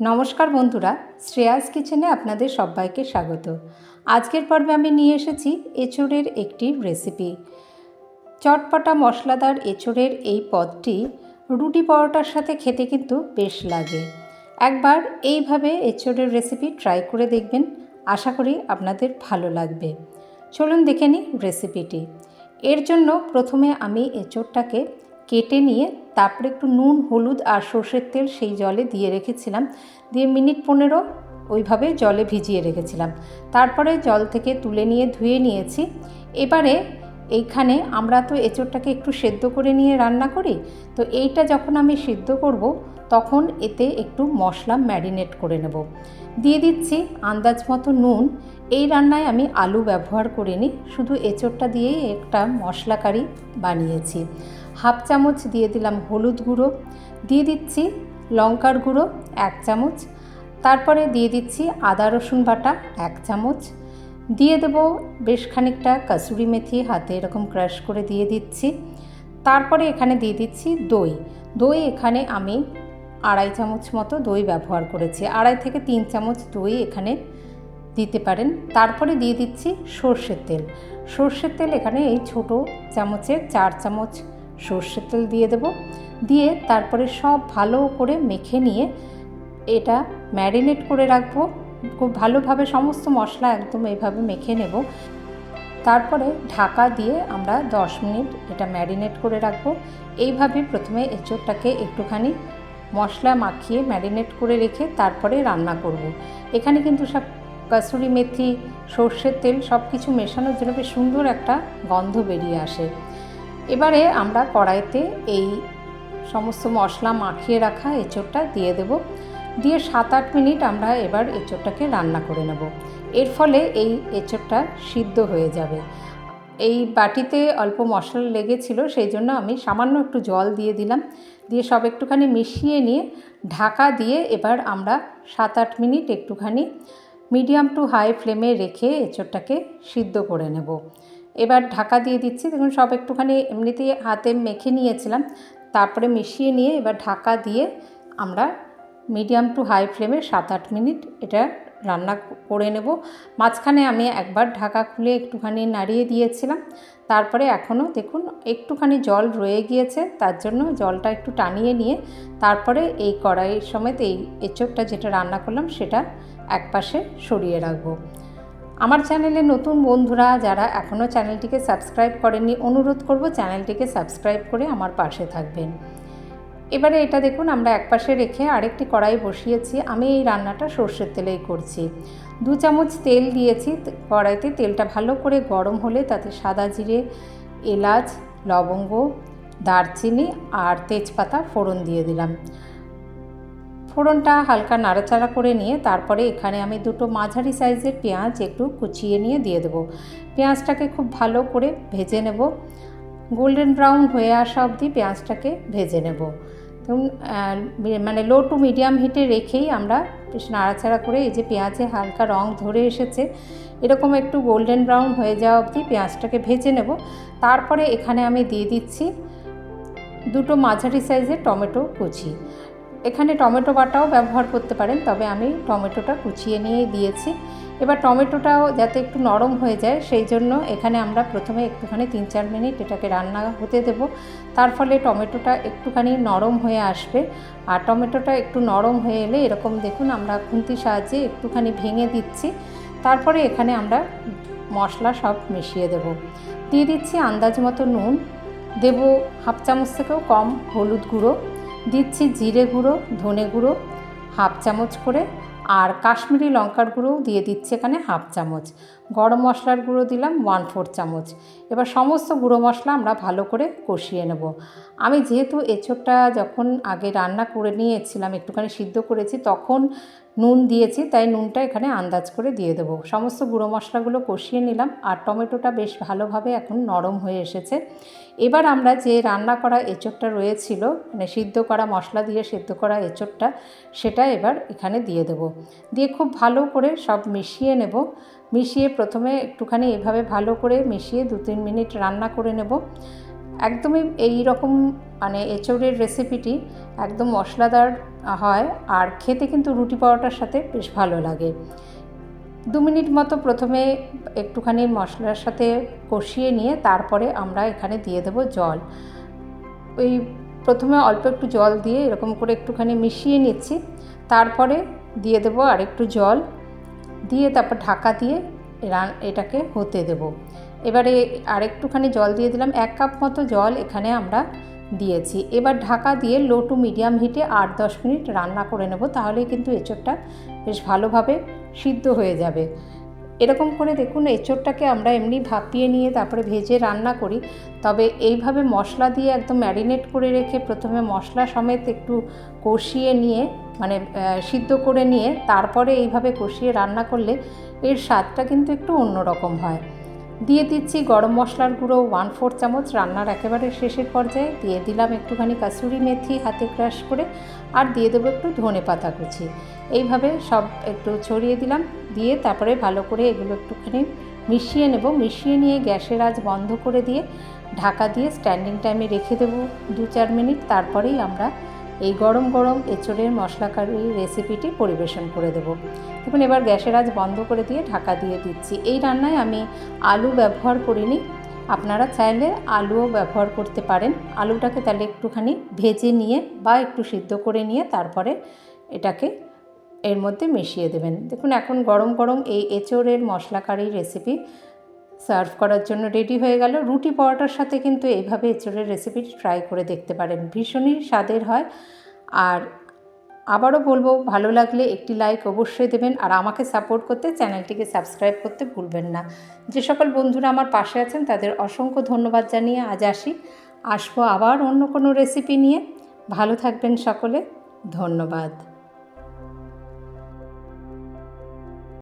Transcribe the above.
নমস্কার বন্ধুরা, শ্রেয়াস কিচেনে আপনাদের সবাইকে স্বাগত। আজকের পর্বে আমি নিয়ে এসেছি এঁচড়ের একটি রেসিপি চটপটা মশলাদার এঁচড়ের এই পদটি রুটি পরোটার সাথে খেতে কিন্তু বেশ লাগে। একবার এইভাবে এঁচড়ের রেসিপি ট্রাই করে দেখবেন, আশা করি আপনাদের ভালো লাগবে। চলুন দেখে নিই রেসিপিটি এর জন্য প্রথমে আমি এঁচড়টাকে কেটে নিয়ে তারপরে একটু নুন, হলুদ আর সর্ষের তেল সেই জলে দিয়ে রেখেছিলাম। দিয়ে মিনিট পনেরো ওইভাবে জলে ভিজিয়ে রেখেছিলাম। তারপরে জল থেকে তুলে নিয়ে ধুয়ে নিয়েছি। এবারে এইখানে আমরা তো এঁচড়টাকে একটু সেদ্ধ করে নিয়ে রান্না করি। তো এইটা যখন আমি সিদ্ধ করব, তখন এতে একটু মশলা ম্যারিনেট করে নেব। দিয়ে দিচ্ছি আন্দাজ মতো নুন। এই রান্নায় আমি আলু ব্যবহার করিনি, শুধু এঁচড়টা দিয়েই একটা মশলা কারি বানিয়েছি। হাফ চামচ দিয়ে দিলাম হলুদ গুঁড়ো। দিয়ে দিচ্ছি লঙ্কার গুঁড়ো, এক চামচ। তারপরে দিয়ে দিচ্ছি আদা রসুন বাটা, এক চামচ। দিয়ে দেব। বেশ খানিকটা কাসুরি মেথি হাতে এরকম ক্রাশ করে দিয়ে দিচ্ছি। তারপরে এখানে দিয়ে দিচ্ছি দই। দই এখানে আমি আড়াই চামচ মতো দই ব্যবহার করেছি। আড়াই থেকে তিন চামচ দই এখানে দিতে পারেন। তারপরে দিয়ে দিচ্ছি সর্ষের তেল। সর্ষের তেল এখানে এই ছোট চামচের চার চামচ সর্ষের তেল দিয়ে দেব। দিয়ে তারপরে সব ভালো করে মেখে নিয়ে এটা ম্যারিনেট করে রাখব। খুব ভালোভাবে সমস্ত মশলা একদম এইভাবে মেখে নেব। তারপরে ঢাকা দিয়ে আমরা 10 মিনিট এটা ম্যারিনেট করে রাখব। এইভাবে প্রথমে এঁচোড়টাকে একটুখানি মশলা মাখিয়ে ম্যারিনেট করে রেখে তারপরে রান্না করব। এখানে কিন্তু সব কাসুরি মেথি, সর্ষের তেল সব কিছু মেশানোর জন্য বেশ সুন্দর একটা গন্ধ বেরিয়ে আসে। এবারে আমরা কড়াইতে এই সমস্ত মশলা মাখিয়ে রাখা এঁচোড়টা দিয়ে দেব। দিয়ে সাত আট মিনিট আমরা এবার এঁচোড়টাকে রান্না করে নেব। এর ফলে এই এঁচোড়টা সিদ্ধ হয়ে যাবে। এই বাটিতে অল্প মশলা লেগেছিল, সেই জন্য আমি সামান্য একটু জল দিয়ে দিলাম। দিয়ে সব একটুখানি মিশিয়ে নিয়ে ঢাকা দিয়ে এবার আমরা সাত আট মিনিট একটুখানি মিডিয়াম টু হাই ফ্লেমে রেখে এঁচোড়টাকে সিদ্ধ করে নেব। এবার ঢাকা দিয়ে দিচ্ছি। দেখুন, সব একটুখানি এমনিতেই হাতে মেখে নিয়েছিলাম। তারপরে মিশিয়ে নিয়ে এবার ঢাকা দিয়ে আমরা মিডিয়াম টু হাই ফ্লেমে সাত আট মিনিট এটা রান্না করে নেব। মাঝখানে আমি একবার ঢাকা খুলে একটুখানি নাড়িয়ে দিয়েছিলাম। তারপরে এখনও দেখুন একটুখানি জল রয়ে গিয়েছে, তার জন্য জলটা একটু টানিয়ে নিয়ে তারপরে এই কড়াইয়ের সমেত এই এঁচোড়টা যেটা রান্না করলাম সেটা একপাশে সরিয়ে রাখব। আমার চ্যানেলে নতুন বন্ধুরা যারা এখনও চ্যানেলটিকে সাবস্ক্রাইব করেননি, অনুরোধ করব চ্যানেলটিকে সাবস্ক্রাইব করে আমার পাশে থাকবেন। এবারে এটা দেখুন, আমরা একপাশে রেখে আরেকটি কড়াই বসিয়েছি। আমি এই রান্নাটা সর্ষের তেলেই করছি। দু চামচ তেল দিয়েছি। কড়াইতে তেলটা ভালো করে গরম হলে তাতে সাদা জিরে, এলাচ, লবঙ্গ, দারচিনি আর তেজপাতা ফোড়ন দিয়ে দিলাম। ফোড়নটা হালকা নাড়াচাড়া করে নিয়ে তারপরে এখানে আমি দুটো মাঝারি সাইজের পেঁয়াজ একটু কুচিয়ে নিয়ে দিয়ে দেবো। পেঁয়াজটাকে খুব ভালো করে ভেজে নেব। গোল্ডেন ব্রাউন হয়ে আসা অবধি পেঁয়াজটাকে ভেজে নেব। মানে লো টু মিডিয়াম হিটে রেখেই আমরা বেশ নাড়াচাড়া করে এই যে পেঁয়াজে হালকা রং ধরে এসেছে, এরকম একটু গোল্ডেন ব্রাউন হয়ে যাওয়া অবধি পেঁয়াজটাকে ভেজে নেব। তারপরে এখানে আমি দিয়ে দিচ্ছি দুটো মাঝারি সাইজের টমেটো কুচি। এখানে টমেটো বাটাও ব্যবহার করতে পারেন, তবে আমি টমেটোটা কুচিয়ে নিয়ে দিয়েছি। এবার টমেটোটাও যাতে একটু নরম হয়ে যায়, সেই জন্য এখানে আমরা প্রথমে একটুখানি তিন চার মিনিট এটাকে রান্না হতে দেব। তার ফলে টমেটোটা একটুখানি নরম হয়ে আসবে। আর টমেটোটা একটু নরম হয়ে এলে এরকম দেখুন আমরা খুন্তির সাহায্যে একটুখানি ভেঙে দিচ্ছি। তারপরে এখানে আমরা মশলা সব মিশিয়ে দেব। দিয়ে দিচ্ছি আন্দাজ মতো নুন। দেব হাফ চামচ থেকেও কম হলুদ গুঁড়ো। দিচ্ছি জিরে গুঁড়ো, ধনে গুঁড়ো, হাফ চামচ করে, আর কাশ্মীরি লঙ্কার গুঁড়োও দিয়ে দিচ্ছে এখানে হাফ চামচ। গরম মশলার গুঁড়ো দিলাম ওয়ান ফোর চামচ। এবার সমস্ত গুঁড়ো মশলা আমরা ভালো করে কষিয়ে নেব। আমি যেহেতু এঁচোড়টা যখন আগে রান্না করে নিয়েছিলাম, একটুখানি সিদ্ধ করেছি, তখন নুন দিয়েছি, তাই নুনটা এখানে আন্দাজ করে দিয়ে দেবো। সমস্ত গুঁড়ো মশলাগুলো কষিয়ে নিলাম আর টমেটোটা বেশ ভালোভাবে এখন নরম হয়ে এসেছে। এবার আমরা যে রান্না করা এঁচোড়টা রয়েছিল মানে সিদ্ধ করা মশলা দিয়ে সিদ্ধ করা এঁচোড়টা, সেটা এবার এখানে দিয়ে দেবো। দিয়ে খুব ভালো করে সব মিশিয়ে নেব। মিশিয়ে প্রথমে একটুখানি এভাবে ভালো করে মিশিয়ে দু তিন মিনিট রান্না করে নেব। একদমই এই রকম মানে এঁচোড়ের রেসিপিটি একদম মশলাদার হয় আর খেতে কিন্তু রুটি পরোটার সাথে বেশ ভালো লাগে। দু মিনিট মতো প্রথমে একটুখানি মশলার সাথে কষিয়ে নিয়ে তারপরে আমরা এখানে দিয়ে দেব জল। ওই প্রথমে অল্প একটু জল দিয়ে এরকম করে একটুখানি মিশিয়ে নিচ্ছি। তারপরে দিয়ে দেবো আর একটু জল। দিয়ে তারপর ঢাকা দিয়ে রান এটাকে হতে দেব। এবারে আরেকটুখানি জল দিয়ে দিলাম, এক কাপ মতো জল এখানে আমরা দিয়েছি। এবার ঢাকা দিয়ে লো টু মিডিয়াম হিটে আট দশ মিনিট রান্না করে নেব, তাহলেই কিন্তু এঁচোড়টা বেশ ভালোভাবে সিদ্ধ হয়ে যাবে। এরকম করে দেখুন, এঁচোড়টাকে আমরা এমনি ভাপিয়ে নিয়ে তারপরে ভেজে রান্না করি। তবে এইভাবে মশলা দিয়ে একদম ম্যারিনেট করে রেখে প্রথমে মশলা সমেত একটু কষিয়ে নিয়ে মানে সিদ্ধ করে নিয়ে তারপরে এইভাবে কষিয়ে রান্না করলে এর স্বাদটা কিন্তু একটু অন্যরকম হয়। দিয়ে দিচ্ছি গরম মশলার গুঁড়ো ওয়ান ফোর চামচ রান্নার একেবারে শেষের পর্যায়ে। দিয়ে দিলাম একটুখানি কাসুরি মেথি হাতে ক্রাশ করে আর দিয়ে দেবো একটু ধনে পাতা কুচি। এইভাবে সব একটু ছড়িয়ে দিলাম। দিয়ে তারপরে ভালো করে এগুলো একটুখানি মিশিয়ে নেব। মিশিয়ে নিয়ে গ্যাসের আজ বন্ধ করে দিয়ে ঢাকা দিয়ে স্ট্যান্ডিং টাইমে রেখে দেবো দু চার মিনিট। তারপরেই আমরা এই গরম গরম এঁচড়ের মশলা কারি রেসিপিটি পরিবেশন করে দেব। দেখুন, এবার গ্যাসের আজ বন্ধ করে দিয়ে ঢাকা দিয়ে দিচ্ছি। এই রান্নায় আমি আলু ব্যবহার করিনি। আপনারা চাইলে আলুও ব্যবহার করতে পারেন। আলুটাকে তাহলে একটুখানি ভেজে নিয়ে বা একটু সিদ্ধ করে নিয়ে তারপরে এটাকে এর মধ্যে মিশিয়ে দেবেন। দেখুন, এখন গরম গরম এই এঁচড়ের মশলা কারি রেসিপি সার্ভ করার জন্য রেডি হয়ে গেল। রুটি পরোটার সাথে কিন্তু এইভাবে এঁচড়ের রেসিপিটি ট্রাই করে দেখতে পারেন। ভীষণই স্বাদের হয়। আর আবারও বলব, ভালো লাগলে একটি লাইক অবশ্যই দেবেন আর আমাকে সাপোর্ট করতে চ্যানেলটিকে সাবস্ক্রাইব করতে ভুলবেন না। যে সকল বন্ধুরা আমার পাশে আছেন, তাদের অসংখ্য ধন্যবাদ জানিয়ে আজ আসি। আসব আবার অন্য কোনো রেসিপি নিয়ে। ভালো থাকবেন সকলে। ধন্যবাদ।